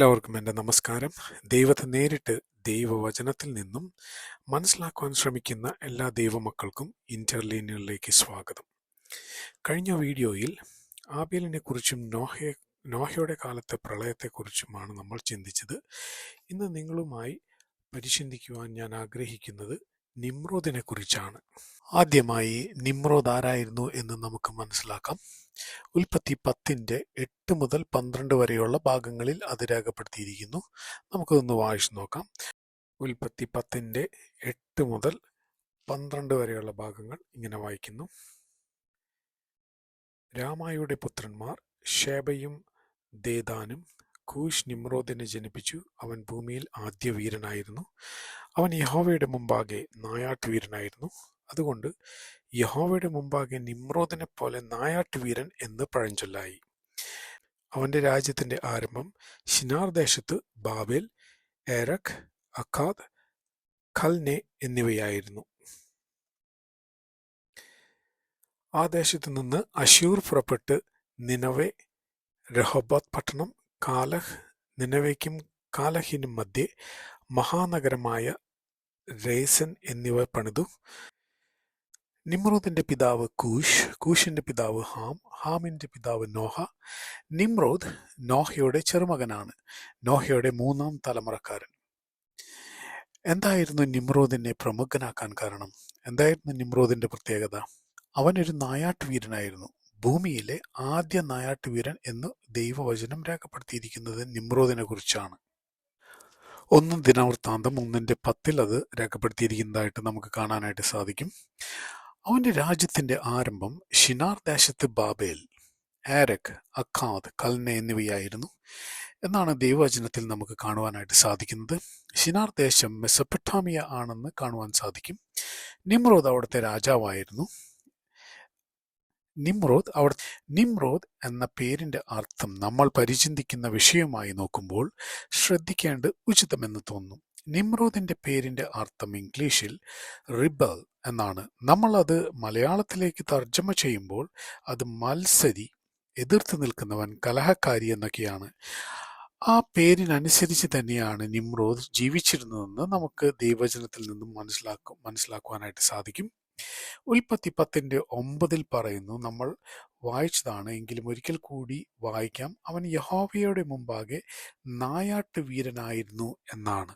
എല്ലാവർക്കും എന്റെ നമസ്കാരം. ദൈവത്തെ നേരിട്ട് ദൈവവചനത്തിൽ നിന്നും മനസ്സിലാക്കുവാൻ ശ്രമിക്കുന്ന എല്ലാ ദൈവമക്കൾക്കും ഇന്റർലീനുകളിലേക്ക് സ്വാഗതം. കഴിഞ്ഞ വീഡിയോയിൽ ആബേലിനെ കുറിച്ചും നോഹയെ നോഹയുടെ കാലത്തെ പ്രളയത്തെക്കുറിച്ചുമാണ് നമ്മൾ ചിന്തിച്ചത്. ഇന്ന് നിങ്ങളുമായി പരിചിന്തിക്കുവാൻ ഞാൻ ആഗ്രഹിക്കുന്നത് നിമ്രോദിനെ കുറിച്ചാണ് ആദ്യമായി നിമ്രോദ് ആരായിരുന്നു എന്ന് നമുക്ക് മനസ്സിലാക്കാം. ഉൽപ്പത്തി പത്തിന്റെ എട്ട് മുതൽ പന്ത്രണ്ട് വരെയുള്ള ഭാഗങ്ങളിൽ അത് രേഖപ്പെടുത്തിയിരിക്കുന്നു. നമുക്കതൊന്ന് വായിച്ചു നോക്കാം. ഉൽപ്പത്തി പത്തിന്റെ എട്ട് മുതൽ പന്ത്രണ്ട് വരെയുള്ള ഭാഗങ്ങൾ ഇങ്ങനെ വായിക്കുന്നു. രാമായുടെ പുത്രന്മാർ ഷേബയും ദേദാനും കൂഷ് നിമ്രോദിനെ ജനിപ്പിച്ചു. അവൻ ഭൂമിയിൽ ആദ്യ വീരനായിരുന്നു അവൻ യഹോവയുടെ മുമ്പാകെ നായാട്ടുവീരനായിരുന്നു. അതുകൊണ്ട് യഹോവയുടെ മുമ്പാകെ നിമ്രോദിനെ പോലെ നായാട്ടുവീരൻ എന്ന് പഴഞ്ചൊല്ലായി. അവന്റെ രാജ്യത്തിന്റെ ആരംഭം ഷിനാർ ദേശത്ത് ബാബേൽ എറക് അഖാദ് ഖൽനെ എന്നിവയായിരുന്നു. ആ ദേശത്തു നിന്ന് അശൂർ പുറപ്പെട്ട് നിനവെ രഹബാദ് പട്ടണം കാലഹ് നിനവയ്ക്കും കാലഹിനും മധ്യേ മഹാനഗരമായ രേസൻ എന്നിവ പണിതു. നിമ്രോദിന്റെ പിതാവ് കൂഷ് കൂഷിന്റെ പിതാവ് ഹാം ഹാമിന്റെ പിതാവ് നോഹ. നിമ്രോദ് നോഹയുടെ ചെറുമകനാണ്. നോഹയുടെ മൂന്നാം തലമുറക്കാരൻ. എന്തായിരുന്നു നിമ്രോദിനെ പ്രമുഖനാക്കാൻ കാരണം? എന്തായിരുന്നു നിമ്രോദിന്റെ പ്രത്യേകത? അവനൊരു നായാട്ടുവീരനായിരുന്നു. ഭൂമിയിലെ ആദ്യ നായാട്ടുവീരൻ എന്ന് ദൈവവചനം രേഖപ്പെടുത്തിയിരിക്കുന്നത് നിമ്രോദിനെ കുറിച്ചാണ്. ഒന്ന് ദിനവൃത്താന്തം ഒന്നിന്റെ പത്തിൽ അത് രേഖപ്പെടുത്തിയിരിക്കുന്നതായിട്ട് നമുക്ക് കാണാനായിട്ട് സാധിക്കും. അവന്റെ രാജ്യത്തിന്റെ ആരംഭം ഷിനാർ ദേശത്ത് ബാബേൽ ആരക് അഖാദ് കൽന എന്നിവയായിരുന്നു എന്നാണ് ദൈവവചനത്തിൽ നമുക്ക് കാണുവാനായിട്ട് സാധിക്കുന്നത്. ഷിനാർ ദേശം മെസപ്പട്ടാമിയ ആണെന്ന് കാണുവാൻ സാധിക്കും. നിമ്രോദ് അവിടുത്തെ രാജാവായിരുന്നു. നിമ്രോദ് അവർ നിമ്രോദ് എന്ന പേരിന്റെ അർത്ഥം നമ്മൾ പരിചിന്തിക്കുന്ന വിഷയമായി നോക്കുമ്പോൾ ശ്രദ്ധിക്കേണ്ട ഉചിതമെന്ന് തോന്നുന്നു. നിമ്രോദിന്റെ പേരിന്റെ അർത്ഥം ഇംഗ്ലീഷിൽ റിബൽ എന്നാണ്. നമ്മൾ അത് മലയാളത്തിലേക്ക് തർജമ ചെയ്യുമ്പോൾ അത് മത്സരി എതിർത്ത് നിൽക്കുന്നവൻ കലഹക്കാരി എന്നൊക്കെയാണ്. ആ പേരിനനുസരിച്ച് തന്നെയാണ് നിമ്രോദ് ജീവിച്ചിരുന്നതെന്ന് നമുക്ക് ദൈവചനത്തിൽ നിന്നും മനസ്സിലാക്കും മനസ്സിലാക്കുവാനായിട്ട് സാധിക്കും. ഉൽപ്പത്തി പത്തിന്റെ ഒമ്പതിൽ പറയുന്നു നമ്മൾ വായിച്ചതാണ് എങ്കിലും ഒരിക്കൽ കൂടി വായിക്കാം. അവൻ യഹോവയുടെ മുമ്പാകെ നായാട്ട് വീരനായിരുന്നു എന്നാണ്.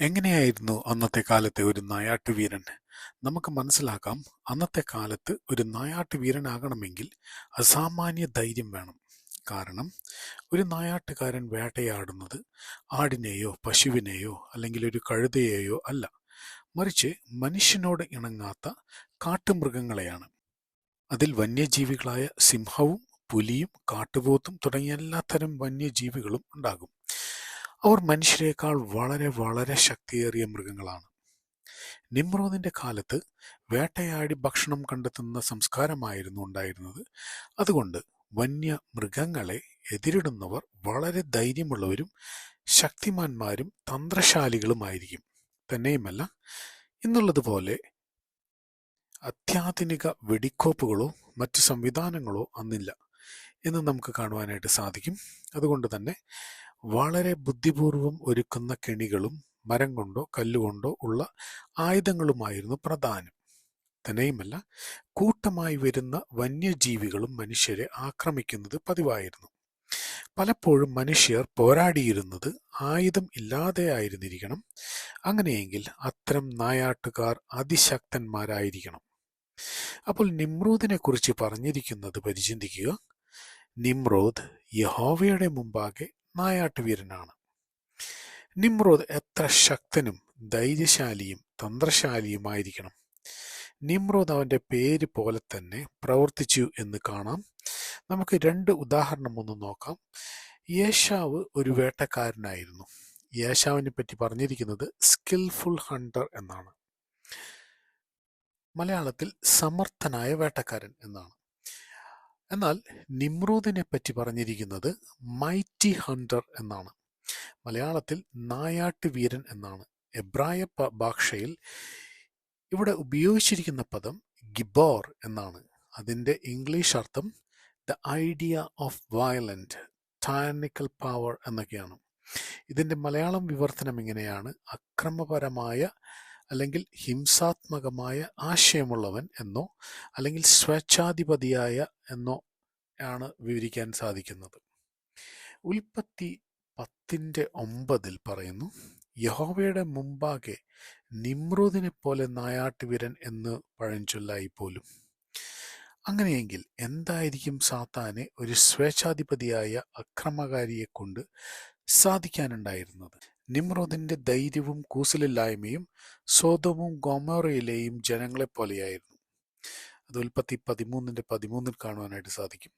എങ്ങനെയായിരുന്നു അന്നത്തെ കാലത്തെ ഒരു നായാട്ട് വീരൻ? നമുക്ക് മനസ്സിലാക്കാം. അന്നത്തെ കാലത്ത് ഒരു നായാട്ട് വീരനാകണമെങ്കിൽ അസാമാന്യ ധൈര്യം വേണം. കാരണം ഒരു നായാട്ടുകാരൻ വേട്ടയാടുന്നത് ആടിനെയോ പശുവിനെയോ അല്ലെങ്കിൽ ഒരു കഴുതയെയോ അല്ല. മറിച്ച് മനുഷ്യനോട് ഇണങ്ങാത്ത കാട്ടുമൃഗങ്ങളെയാണ്. അതിൽ വന്യജീവികളായ സിംഹവും പുലിയും കാട്ടുപോത്തും തുടങ്ങിയ എല്ലാത്തരം വന്യജീവികളും ഉണ്ടാകും. അവർ മനുഷ്യരെക്കാൾ വളരെ വളരെ ശക്തിയേറിയ മൃഗങ്ങളാണ്. നിമ്രോദിന്റെ കാലത്ത് വേട്ടയാടി ഭക്ഷണം കണ്ടെത്തുന്ന സംസ്കാരമായിരുന്നു ഉണ്ടായിരുന്നത്. അതുകൊണ്ട് വന്യ മൃഗങ്ങളെ എതിരിടുന്നവർ വളരെ ധൈര്യമുള്ളവരും ശക്തിമാന്മാരും തന്ത്രശാലികളുമായിരിക്കും. തന്നെയുമല്ല. ഇന്നുള്ളതുപോലെ അത്യാധുനിക വെടിക്കോപ്പുകളോ മറ്റ് സംവിധാനങ്ങളോ അന്നില്ല എന്ന് നമുക്ക് കാണുവാനായിട്ട് സാധിക്കും. അതുകൊണ്ട് തന്നെ വളരെ ബുദ്ധിപൂർവം ഒരുക്കുന്ന കെണികളും മരം കൊണ്ടോ കല്ലുകൊണ്ടോ ഉള്ള ആയുധങ്ങളുമായിരുന്നു പ്രധാനം. തന്നെയുമല്ല കൂട്ടമായി വരുന്ന വന്യജീവികളും മനുഷ്യരെ ആക്രമിക്കുന്നത് പതിവായിരുന്നു. പലപ്പോഴും മനുഷ്യർ പോരാടിയിരുന്നത് ആയുധം ഇല്ലാതെയായിരുന്നിരിക്കണം അങ്ങനെയെങ്കിൽ അത്തരം നായാട്ടുകാർ അതിശക്തന്മാരായിരിക്കണം. അപ്പോൾ നിമ്രൂദിനെ കുറിച്ച് പറഞ്ഞിരിക്കുന്നത് പരിചിന്തിക്കുക. നിമ്രോദ് യഹോവയുടെ മുമ്പാകെ നായാട്ടുവീരനാണ്. നിമ്രോദ് എത്ര ശക്തനും ധൈര്യശാലിയും തന്ത്രശാലിയുമായിരിക്കണം. നിമ്രോദ് അവന്റെ പേര് പോലെ തന്നെ പ്രവർത്തിച്ചു എന്ന് കാണാം. നമുക്ക് രണ്ട് ഉദാഹരണം ഒന്ന് നോക്കാം. യേശാവ് ഒരു വേട്ടക്കാരനായിരുന്നു. യേശാവിനെ പറ്റി പറഞ്ഞിരിക്കുന്നത് സ്കിൽഫുൾ ഹണ്ടർ എന്നാണ്. മലയാളത്തിൽ സമർത്ഥനായ വേട്ടക്കാരൻ എന്നാണ്. എന്നാൽ നിമ്രൂദിനെ പറ്റി പറഞ്ഞിരിക്കുന്നത് മൈറ്റി ഹണ്ടർ എന്നാണ്. മലയാളത്തിൽ നായാട്ട് വീരൻ എന്നാണ്. എബ്രായ ഭാഷയിൽ ഇവിടെ ഉപയോഗിച്ചിരിക്കുന്ന പദം ഗിബോർ എന്നാണ്. അതിന്റെ ഇംഗ്ലീഷ് അർത്ഥം the idea of violent tyrannical power എന്നൊക്കെയാണ്. ഇതിന്റെ മലയാളം വിവർത്തനം ഇങ്ങനെയാണ്. അക്രമപരമായ അല്ലെങ്കിൽ ഹിംസാത്മകമായ ആശയമുള്ളവൻ എന്നോ അല്ലെങ്കിൽ സ്വേച്ഛാധിപതിയായ എന്നോ ആണ് വിവരിക്കാൻ സാധിക്കുന്നത്. ഉൽപ്പത്തി പത്തിന്റെ ഒമ്പതിൽ പറയുന്നു യഹോവയുടെ മുമ്പാകെ നിമ്രൂദിനെ പോലെ നായാട്ടുവിരൻ എന്ന് പഴഞ്ചൊല്ലായി പോലും അങ്ങനെയെങ്കിൽ എന്തായിരിക്കും സാത്താനെ ഒരു സ്വേച്ഛാധിപതിയായ അക്രമകാരിയെ കൊണ്ട് സാധിക്കാനുണ്ടായിരുന്നത്? നിമ്രോദിന്റെ ധൈര്യവും കൂസലില്ലായ്മയും സ്വതവും ഗോമോറയിലെയും ജനങ്ങളെ പോലെയായിരുന്നു. അത് ഉൽപ്പത്തി പതിമൂന്നിന്റെ പതിമൂന്നിൽ കാണുവാനായിട്ട് സാധിക്കും.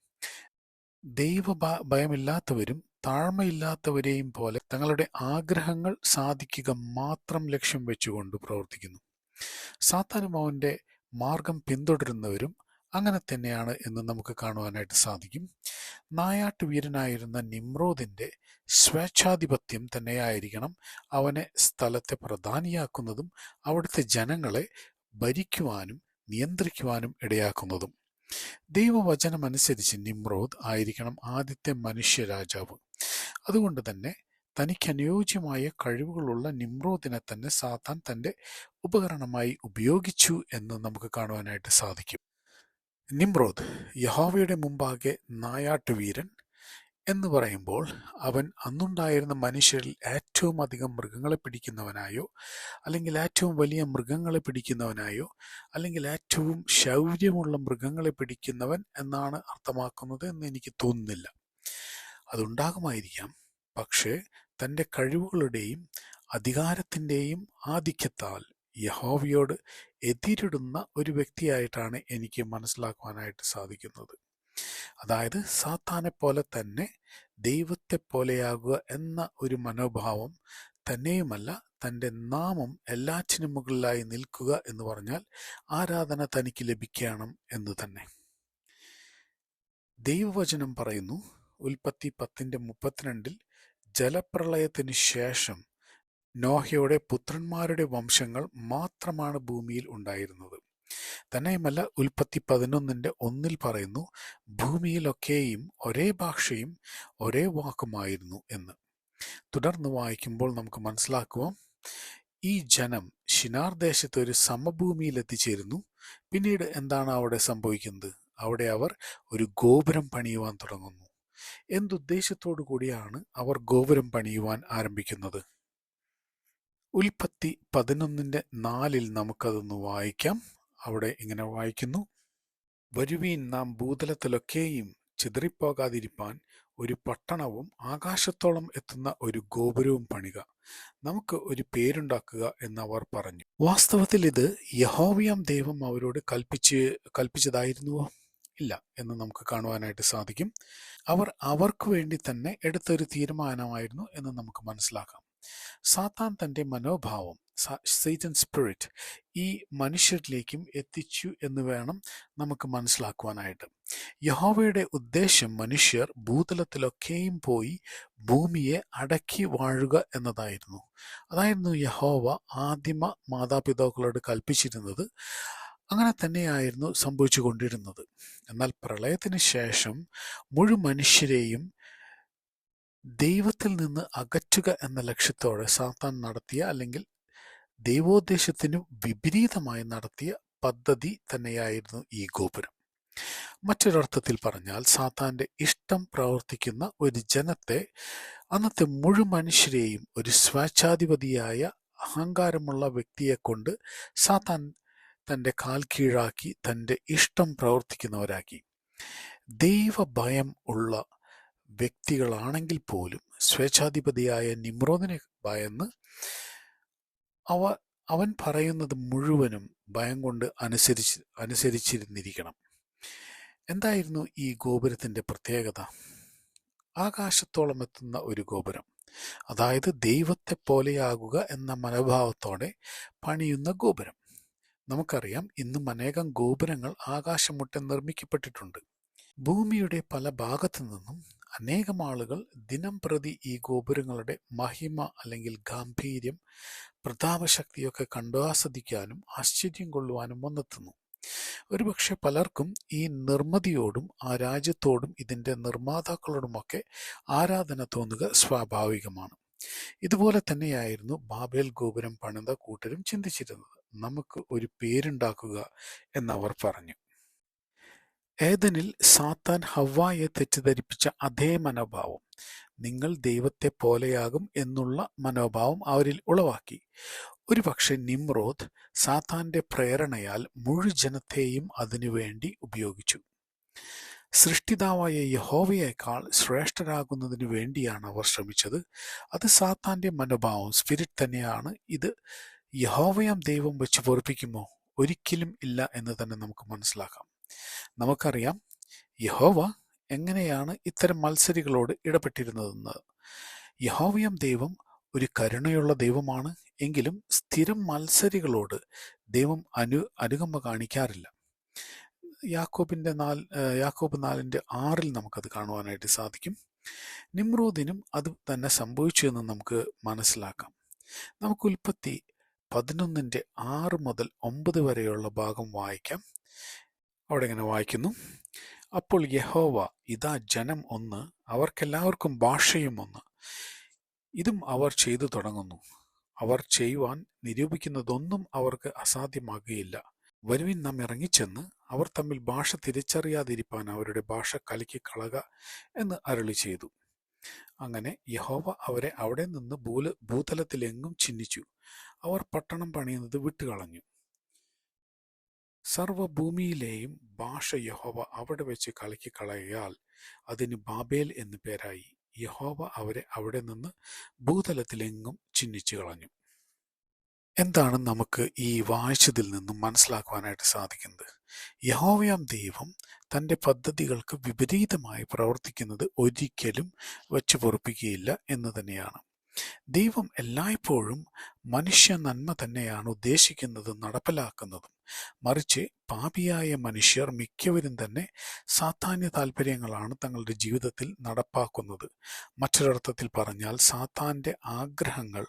ദൈവ ഭയമില്ലാത്തവരും താഴ്മയില്ലാത്തവരെയും പോലെ തങ്ങളുടെ ആഗ്രഹങ്ങൾ സാധിക്കുക മാത്രം ലക്ഷ്യം വെച്ചുകൊണ്ട് പ്രവർത്തിക്കുന്നു. സാത്താനും അവന്റെ മാർഗം പിന്തുടരുന്നവരും അങ്ങനെ തന്നെയാണ് എന്ന് നമുക്ക് കാണുവാനായിട്ട് സാധിക്കും. നായാട്ട് വീരനായിരുന്ന നിമ്രോദിന്റെ സ്വേച്ഛാധിപത്യം തന്നെയായിരിക്കണം അവനെ സ്ഥലത്തെ പ്രധാനിയാക്കുന്നതും അവിടുത്തെ ജനങ്ങളെ ഭരിക്കുവാനും നിയന്ത്രിക്കുവാനും ഇടയാക്കുന്നതും. ദൈവവചനമനുസരിച്ച് നിമ്രോദ് ആയിരിക്കണം ആദ്യത്തെ മനുഷ്യ രാജാവ് അതുകൊണ്ട് തന്നെ തനിക്ക് അനുയോജ്യമായ കഴിവുകളുള്ള നിമ്രോദിനെ തന്നെ സാത്താൻ തന്റെ ഉപകരണമായി ഉപയോഗിച്ചു എന്ന് നമുക്ക് കാണുവാനായിട്ട് സാധിക്കും. നിമ്രോദ് യഹോവയുടെ മുമ്പാകെ നായാട്ടുവീരൻ എന്ന് പറയുമ്പോൾ അവൻ അന്നുണ്ടായിരുന്ന മനുഷ്യരിൽ ഏറ്റവും അധികം മൃഗങ്ങളെ പിടിക്കുന്നവനായോ അല്ലെങ്കിൽ ഏറ്റവും വലിയ മൃഗങ്ങളെ പിടിക്കുന്നവനായോ അല്ലെങ്കിൽ ഏറ്റവും ശൗര്യമുള്ള മൃഗങ്ങളെ പിടിക്കുന്നവൻ എന്നാണ് അർത്ഥമാക്കുന്നത് എന്ന് എനിക്ക് തോന്നുന്നില്ല. അതുണ്ടാകുമായിരിക്കാം. പക്ഷേ തന്റെ കഴിവുകളുടെയും അധികാരത്തിന്റെയും ആധിക്യത്താൽ യഹോവയോട് എതിരിടുന്ന ഒരു വ്യക്തിയായിട്ടാണ് എനിക്ക് മനസ്സിലാക്കുവാനായിട്ട് സാധിക്കുന്നത്. അതായത് സാത്താനെ പോലെ തന്നെ ദൈവത്തെ പോലെയാകുക എന്ന ഒരു മനോഭാവം തന്നെയുമല്ല തന്റെ നാമം എല്ലാറ്റിനും മുകളിലായി നിൽക്കുക എന്ന് പറഞ്ഞാൽ ആരാധന തനിക്ക് ലഭിക്കണം എന്ന് തന്നെ. ദൈവവചനം പറയുന്നു ഉൽപ്പത്തി പത്തിന്റെ മുപ്പത്തിരണ്ടിൽ ജലപ്രളയത്തിന് ശേഷം നോഹയുടെ പുത്രന്മാരുടെ വംശങ്ങൾ മാത്രമാണ് ഭൂമിയിൽ ഉണ്ടായിരുന്നത്. തന്നെയുമല്ല ഉൽപ്പത്തി പതിനൊന്നിന്റെ ഒന്നിൽ പറയുന്നു ഭൂമിയിലൊക്കെയും ഒരേ ഭാഷയും ഒരേ വാക്കുമായിരുന്നു എന്ന്. തുടർന്ന് വായിക്കുമ്പോൾ നമുക്ക് മനസ്സിലാക്കുവാം ഈ ജനം ഷിനാർ ദേശത്ത് ഒരു സമഭൂമിയിൽ എത്തിച്ചേരുന്നു. പിന്നീട് എന്താണ് അവിടെ സംഭവിക്കുന്നത്? അവിടെ അവർ ഒരു ഗോപുരം പണിയുവാൻ തുടങ്ങുന്നു. എന്തുദ്ദേശത്തോടു കൂടിയാണ് അവർ ഗോപുരം പണിയുവാൻ ആരംഭിക്കുന്നത്? ഉൽപ്പത്തി പതിനൊന്നിന്റെ നാലിൽ നമുക്കതൊന്ന് വായിക്കാം. അവിടെ ഇങ്ങനെ വായിക്കുന്നു. വരുവീൻ നാം ഭൂതലത്തിലൊക്കെയും ചിതറിപ്പോകാതിരിപ്പാൻ ഒരു പട്ടണവും ആകാശത്തോളം എത്തുന്ന ഒരു ഗോപുരവും പണിക. നമുക്ക് ഒരു പേരുണ്ടാക്കുക എന്ന് അവർ പറഞ്ഞു. വാസ്തവത്തിൽ ഇത് യഹോവയാം ദൈവം അവരോട് കൽപ്പിച്ച് കൽപ്പിച്ചതായിരുന്നുവോ? ഇല്ല എന്ന് നമുക്ക് കാണുവാനായിട്ട് സാധിക്കും. അവർ അവർക്ക് വേണ്ടി തന്നെ എടുത്തൊരു തീരുമാനമായിരുന്നു എന്ന് നമുക്ക് മനസ്സിലാക്കാം. സാത്താൻ തന്റെ മനോഭാവം സൈറ്റൻ സ്പിരിറ്റ് ഈ മനുഷ്യരിലേക്കും എത്തിച്ചു എന്ന് വേണം നമുക്ക് മനസ്സിലാക്കുവാനായിട്ട്. യഹോവയുടെ ഉദ്ദേശം മനുഷ്യർ ഭൂതലത്തിലൊക്കെയും പോയി ഭൂമിയെ അടക്കി വാഴുക എന്നതായിരുന്നു. അതായിരുന്നു യഹോവ ആദിമ മാതാപിതാക്കളോട് കൽപ്പിച്ചിരുന്നത്. അങ്ങനെ തന്നെയായിരുന്നു സംഭവിച്ചു കൊണ്ടിരുന്നത് എന്നാൽ പ്രളയത്തിന് ശേഷം മുഴുവൻ മനുഷ്യരെയും ദൈവത്തിൽ നിന്ന് അകറ്റുക എന്ന ലക്ഷ്യത്തോടെ സാത്താൻ നടത്തിയ അല്ലെങ്കിൽ ദൈവോദ്ദേശത്തിനു വിപരീതമായി നടത്തിയ പദ്ധതി തന്നെയായിരുന്നു ഈ ഗോപുരം. മറ്റൊരർത്ഥത്തിൽ പറഞ്ഞാൽ സാത്താന്റെ ഇഷ്ടം പ്രവർത്തിക്കുന്ന ഒരു ജനത്തെ അന്നത്തെ മുഴു മനുഷ്യരെയും ഒരു സ്വേച്ഛാധിപതിയായ അഹങ്കാരമുള്ള വ്യക്തിയെ കൊണ്ട് സാത്താൻ തന്റെ കാൽ കീഴാക്കി തന്റെ ഇഷ്ടം പ്രവർത്തിക്കുന്നവരാക്കി. ദൈവഭയം ഉള്ള വ്യക്തികളാണെങ്കിൽ പോലും സ്വേച്ഛാധിപതിയായ നിമ്രോദിനെ ഭയന്ന് അവ അവൻ പറയുന്നത് മുഴുവനും ഭയം കൊണ്ട് അനുസരിച്ച് അനുസരിച്ചിരുന്നിരിക്കണം. എന്തായിരുന്നു ഈ ഗോപുരത്തിന്റെ പ്രത്യേകത? ആകാശത്തോളം എത്തുന്ന ഒരു ഗോപുരം. അതായത് ദൈവത്തെ പോലെയാകുക എന്ന മനോഭാവത്തോടെ പണിയുന്ന ഗോപുരം. നമുക്കറിയാം ഇന്നും അനേകം ഗോപുരങ്ങൾ ആകാശമുട്ടെ നിർമ്മിക്കപ്പെട്ടിട്ടുണ്ട്. ഭൂമിയുടെ പല ഭാഗത്തു നിന്നും അനേകം ആളുകൾ ദിനം പ്രതി ഈ ഗോപുരങ്ങളുടെ മഹിമ അല്ലെങ്കിൽ ഗാംഭീര്യം പ്രതാപശക്തിയൊക്കെ കണ്ടു ആസ്വദിക്കാനും ആശ്ചര്യം കൊള്ളുവാനും വന്നെത്തുന്നു. ഒരുപക്ഷെ പലർക്കും ഈ നിർമ്മിതിയോടും ആ രാജ്യത്തോടും ഇതിന്റെ നിർമ്മാതാക്കളോടുമൊക്കെ ആരാധന തോന്നുക സ്വാഭാവികമാണ്. ഇതുപോലെ തന്നെയായിരുന്നു ബാബേൽ ഗോപുരം പണിത കൂട്ടരും ചിന്തിച്ചിരുന്നത്. നമുക്ക് ഒരു പേരുണ്ടാക്കുക എന്നവർ പറഞ്ഞു. ഏതനിൽ സാത്താൻ ഹവ്വായെ തെറ്റിദ്ധരിപ്പിച്ച അതേ മനോഭാവം. നിങ്ങൾ ദൈവത്തെ പോലെയാകും എന്നുള്ള മനോഭാവം അവരിൽ ഉളവാക്കി. ഒരുപക്ഷെ നിമ്രോദ് സാത്താന്റെ പ്രേരണയാൽ മുഴുജനത്തെയും അതിനുവേണ്ടി ഉപയോഗിച്ചു. സൃഷ്ടിതാവായ യഹോവയേക്കാൾ ശ്രേഷ്ഠരാകുന്നതിന് വേണ്ടിയാണ് അവർ ശ്രമിച്ചത്. അത് സാത്താന്റെ മനോഭാവം സ്പിരിറ്റ് തന്നെയാണ്. ഇത് യഹോവയാം ദൈവം വെച്ച് പൊറപ്പിക്കുമോ? ഒരിക്കലും ഇല്ല എന്ന് തന്നെ നമുക്ക് മനസ്സിലാക്കാം. നമുക്കറിയാം യഹോവ എങ്ങനെയാണ് ഇത്തരം മത്സരികളോട് ഇടപെട്ടിരുന്നതെന്ന്. യഹോവയും ദൈവം ഒരു കരുണയുള്ള ദൈവമാണ് എങ്കിലും സ്ഥിരം മത്സരികളോട് ദൈവം അനു അനുകമ്പ കാണിക്കാറില്ല. യാക്കോബിന്റെ നാല് യാക്കോബ് നാലിന്റെ ആറിൽ നമുക്കത് കാണുവാനായിട്ട് സാധിക്കും. നിമ്രോദിനും അത് തന്നെ സംഭവിച്ചു എന്ന് നമുക്ക് മനസ്സിലാക്കാം. നമുക്ക് ഉൽപ്പത്തി പതിനൊന്നിന്റെ ആറ് മുതൽ ഒമ്പത് വരെയുള്ള ഭാഗം വായിക്കാം. അവിടെ ഇങ്ങനെ വായിക്കുന്നു. അപ്പോൾ യഹോവ ഇതാ ജനം ഒന്ന് അവർക്കെല്ലാവർക്കും ഭാഷയും ഒന്ന്. ഇതും അവർ ചെയ്തു തുടങ്ങുന്നു. അവർ ചെയ്യുവാൻ നിരൂപിക്കുന്നതൊന്നും അവർക്ക് അസാധ്യമാകുകയില്ല. വരുവിൻ നാം ഇറങ്ങിച്ചെന്ന് അവർ തമ്മിൽ ഭാഷ തിരിച്ചറിയാതിരിപ്പാൻ അവരുടെ ഭാഷ കലക്കി കളക എന്ന് അരളി ചെയ്തു. അങ്ങനെ യഹോവ അവരെ അവിടെ നിന്ന് ഭൂല ഭൂതലത്തിലെങ്ങും ചിഹ്നിച്ചു അവർ പട്ടണം പണിയുന്നത് വിട്ടുകളഞ്ഞു. സർവഭൂമിയിലെയും ഭാഷ യഹോവ അവിടെ വെച്ച് കലക്കി കളയാൽ അതിന് ബാബേൽ എന്നു പേരായി. യഹോവ അവരെ അവിടെ നിന്ന് ഭൂതലത്തിലെങ്ങും ചിഹ്നിച്ചു കളഞ്ഞു. എന്താണ് നമുക്ക് ഈ വായിച്ചതിൽ നിന്നും മനസ്സിലാക്കുവാനായിട്ട് സാധിക്കുന്നത്? യഹോവയാം ദൈവം തന്റെ പദ്ധതികൾക്ക് വിപരീതമായി പ്രവർത്തിക്കുന്നത് ഒരിക്കലും വച്ചു പൊറുപ്പിക്കുകയില്ല എന്ന് തന്നെയാണ്. ദൈവം എല്ലായ്പ്പോഴും മനുഷ്യ നന്മ തന്നെയാണ് ഉദ്ദേശിക്കുന്നതും നടപ്പിലാക്കുന്നതും. മറിച്ച് പാപിയായ മനുഷ്യർ മിക്കവരും തന്നെ സാധാന്യ താല്പര്യങ്ങളാണ് തങ്ങളുടെ ജീവിതത്തിൽ നടപ്പാക്കുന്നത്. മറ്റൊരർത്ഥത്തിൽ പറഞ്ഞാൽ സാത്താന്റെ ആഗ്രഹങ്ങൾ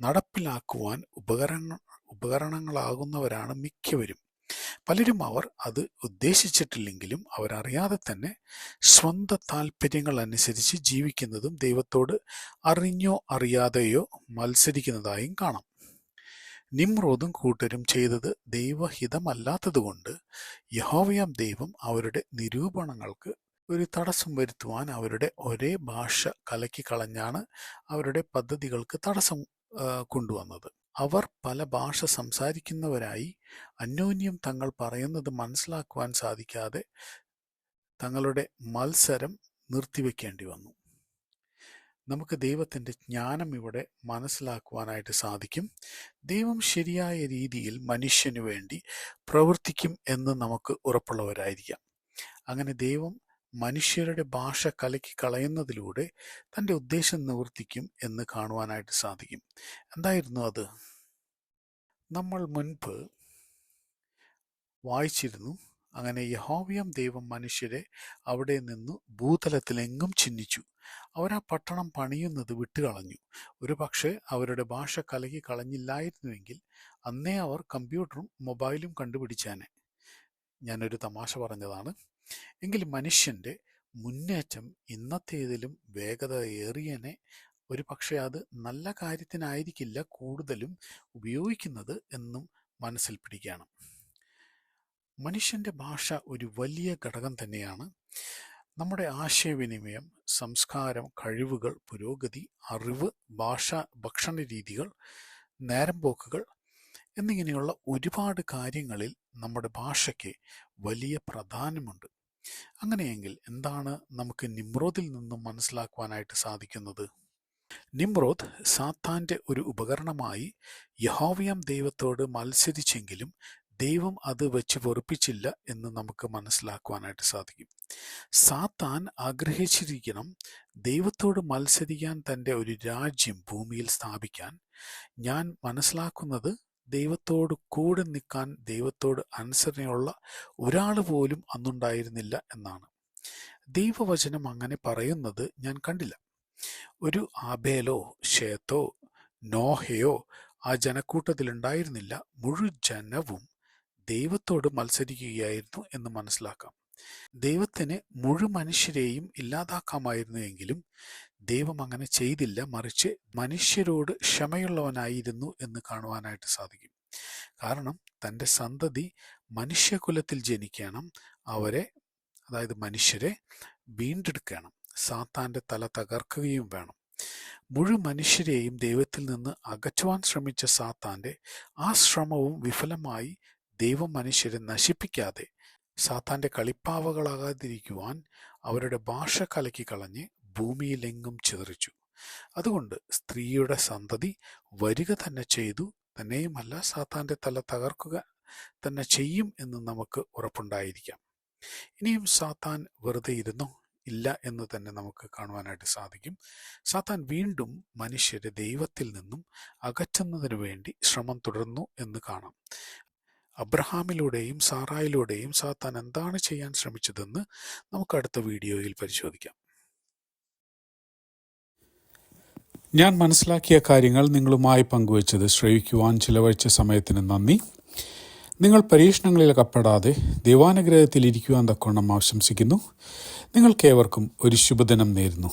നടപ്പിലാക്കുവാൻ ഉപകരണ ഉപകരണങ്ങളാകുന്നവരാണ് മിക്കവരും. പലരും അവർ അത് ഉദ്ദേശിച്ചിട്ടില്ലെങ്കിലും അവരറിയാതെ തന്നെ സ്വന്തം താല്പര്യങ്ങൾ അനുസരിച്ച് ജീവിക്കുന്നതും ദൈവത്തോട് അറിഞ്ഞോ അറിയാതെയോ മത്സരിക്കുന്നതായും കാണാം. നിമ്രോദും കൂട്ടരും ചെയ്തത് ദൈവഹിതമല്ലാത്തതുകൊണ്ട് യഹോവയാം ദൈവം അവരുടെ നിരൂപണങ്ങൾക്ക് ഒരു തടസ്സം വരുത്തുവാൻ അവരുടെ ഒരേ ഭാഷ കലക്കി കളഞ്ഞാണ് അവരുടെ പദ്ധതികൾക്ക് തടസ്സം കൊണ്ടുവന്നത്. അവർ പല ഭാഷ സംസാരിക്കുന്നവരായി അന്യോന്യം തങ്ങൾ പറയുന്നത് മനസ്സിലാക്കുവാൻ സാധിക്കാതെ തങ്ങളുടെ മത്സരം നിർത്തിവെക്കേണ്ടി വന്നു. നമുക്ക് ദൈവത്തിന്റെ ജ്ഞാനം ഇവിടെ മനസ്സിലാക്കുവാനായിട്ട് സാധിക്കും. ദൈവം ശരിയായ രീതിയിൽ മനുഷ്യന് വേണ്ടി പ്രവർത്തിക്കും എന്ന് നമുക്ക് ഉറപ്പുള്ളവരായിരിക്കാം. അങ്ങനെ ദൈവം മനുഷ്യരുടെ ഭാഷ കലക്കി കളയുന്നതിലൂടെ തന്റെ ഉദ്ദേശം നിവർത്തിക്കും എന്ന് കാണുവാനായിട്ട് സാധിക്കും. എന്തായിരുന്നു അത്? നമ്മൾ മുൻപ് വായിച്ചിരുന്നു അങ്ങനെ യഹോവ്യം ദൈവം മനുഷ്യരെ അവിടെ നിന്നു ഭൂതലത്തിലെങ്ങും ചിഹ്നിച്ചു അവർ ആ പട്ടണം പണിയുന്നത് വിട്ടുകളഞ്ഞു. ഒരു പക്ഷേ അവരുടെ ഭാഷ കലകി കളഞ്ഞില്ലായിരുന്നുവെങ്കിൽ അന്നേ അവർ കമ്പ്യൂട്ടറും മൊബൈലും കണ്ടുപിടിച്ചാനെ. ഞാനൊരു തമാശ പറഞ്ഞതാണ്. എങ്കിലും മനുഷ്യന്റെ മുന്നേറ്റം ഇന്നത്തേതിലും വേഗത ഏറിയനെ ഒരു പക്ഷേ അത് നല്ല കാര്യത്തിനായിരിക്കില്ല കൂടുതലും ഉപയോഗിക്കുന്നത് എന്നും മനസ്സിൽ പിടിക്കണം. മനുഷ്യന്റെ ഭാഷ ഒരു വലിയ ഘടകം തന്നെയാണ്. നമ്മുടെ ആശയവിനിമയം സംസ്കാരം കഴിവുകൾ പുരോഗതി അറിവ് ഭാഷ ഭക്ഷണ രീതികൾ നേരമ്പോക്കുകൾ എന്നിങ്ങനെയുള്ള ഒരുപാട് കാര്യങ്ങളിൽ നമ്മുടെ ഭാഷയ്ക്ക് വലിയ പ്രാധാന്യമുണ്ട്. അങ്ങനെയെങ്കിൽ എന്താണ് നമുക്ക് നിമ്രോദിൽ നിന്നും മനസ്സിലാക്കുവാനായിട്ട് സാധിക്കുന്നത്? നിമ്രോദ് സാത്താന്റെ ഒരു ഉപകരണമായി യഹോവിയം ദൈവത്തോട് മത്സരിച്ചെങ്കിലും ദൈവം അത് വെച്ച് പൊറുപ്പിച്ചില്ല എന്ന് നമുക്ക് മനസ്സിലാക്കുവാനായിട്ട് സാധിക്കും. സാത്താൻ ആഗ്രഹിച്ചിരിക്കണം ദൈവത്തോട് മത്സരിക്കാൻ തന്റെ ഒരു രാജ്യം ഭൂമിയിൽ സ്ഥാപിക്കാൻ. ഞാൻ മനസ്സിലാക്കുന്നത് ദൈവത്തോട് കൂടെ നിൽക്കാൻ ദൈവത്തോട് അനുസരണയുള്ള ഒരാൾ പോലും അന്നുണ്ടായിരുന്നില്ല എന്നാണ്. ദൈവവചനം അങ്ങനെ പറയുന്നത് ഞാൻ കണ്ടില്ല. ഒരു ആബേലോ ഷേത്തോ നോഹയോ ആ ജനക്കൂട്ടത്തിലുണ്ടായിരുന്നില്ല. മുഴുജനവും ദൈവത്തോട് മത്സരിക്കുകയായിരുന്നു എന്ന് മനസ്സിലാക്കാം. ദൈവത്തിന് മുഴുമനുഷ്യരെയും ഇല്ലാതാക്കാമായിരുന്നു എങ്കിലും ദൈവം അങ്ങനെ ചെയ്തില്ല. മറിച്ച് മനുഷ്യരോട് ക്ഷമയുള്ളവനായിരുന്നു എന്ന് കാണുവാനായിട്ട് സാധിക്കും. കാരണം തന്റെ സന്തതി മനുഷ്യകുലത്തിൽ ജനിക്കണം. അവരെ അതായത് മനുഷ്യരെ വീണ്ടെടുക്കണം. സാത്താന്റെ തല തകർക്കുകയും വേണം. മുഴുമനുഷ്യരെയും ദൈവത്തിൽ നിന്ന് അകറ്റുവാൻ ശ്രമിച്ച സാത്താന്റെ ആ ശ്രമവും വിഫലമായി ദൈവം മനുഷ്യരെ നശിപ്പിക്കാതെ സാത്താന്റെ കളിപ്പാവകളാകാതിരിക്കുവാൻ അവരുടെ ഭാഷ കലക്കി കളഞ്ഞ് ഭൂമിയിലെങ്ങും ചിതറിച്ചു അതുകൊണ്ട് സ്ത്രീയുടെ സന്തതി വരിക തന്നെ ചെയ്തു. തന്നെയുമല്ല സാത്താന്റെ തല തകർക്കുക തന്നെ ചെയ്യും എന്ന് നമുക്ക് ഉറപ്പുണ്ടായിരിക്കാം. ഇനിയും സാത്താൻ വെറുതെ ഇരുന്നോ? ഇല്ല എന്ന് തന്നെ നമുക്ക് കാണുവാനായിട്ട് സാധിക്കും. സാത്താൻ വീണ്ടും മനുഷ്യരെ ദൈവത്തിൽ നിന്നും അകറ്റുന്നതിനു വേണ്ടി ശ്രമം തുടർന്നു എന്ന് കാണാം. അബ്രഹാമിലൂടെയും സാറായിലൂടെയും സാത്താൻ എന്താണ് ചെയ്യാൻ ശ്രമിച്ചതെന്ന് നമുക്ക് അടുത്ത വീഡിയോയിൽ പരിശോധിക്കാം. ഞാൻ മനസ്സിലാക്കിയ കാര്യങ്ങൾ നിങ്ങളുമായി പങ്കുവച്ചത് ശ്രവിക്കുവാൻ ചിലവഴിച്ച സമയത്തിന് നന്ദി. നിങ്ങൾ പരീക്ഷണങ്ങളിൽ കപ്പെടാതെ ദൈവാനുഗ്രഹത്തിൽ ഇരിക്കുവാൻ തക്കോണം ആശംസിക്കുന്നു. നിങ്ങൾക്കേവർക്കും ഒരു ശുഭദിനം നേരുന്നു.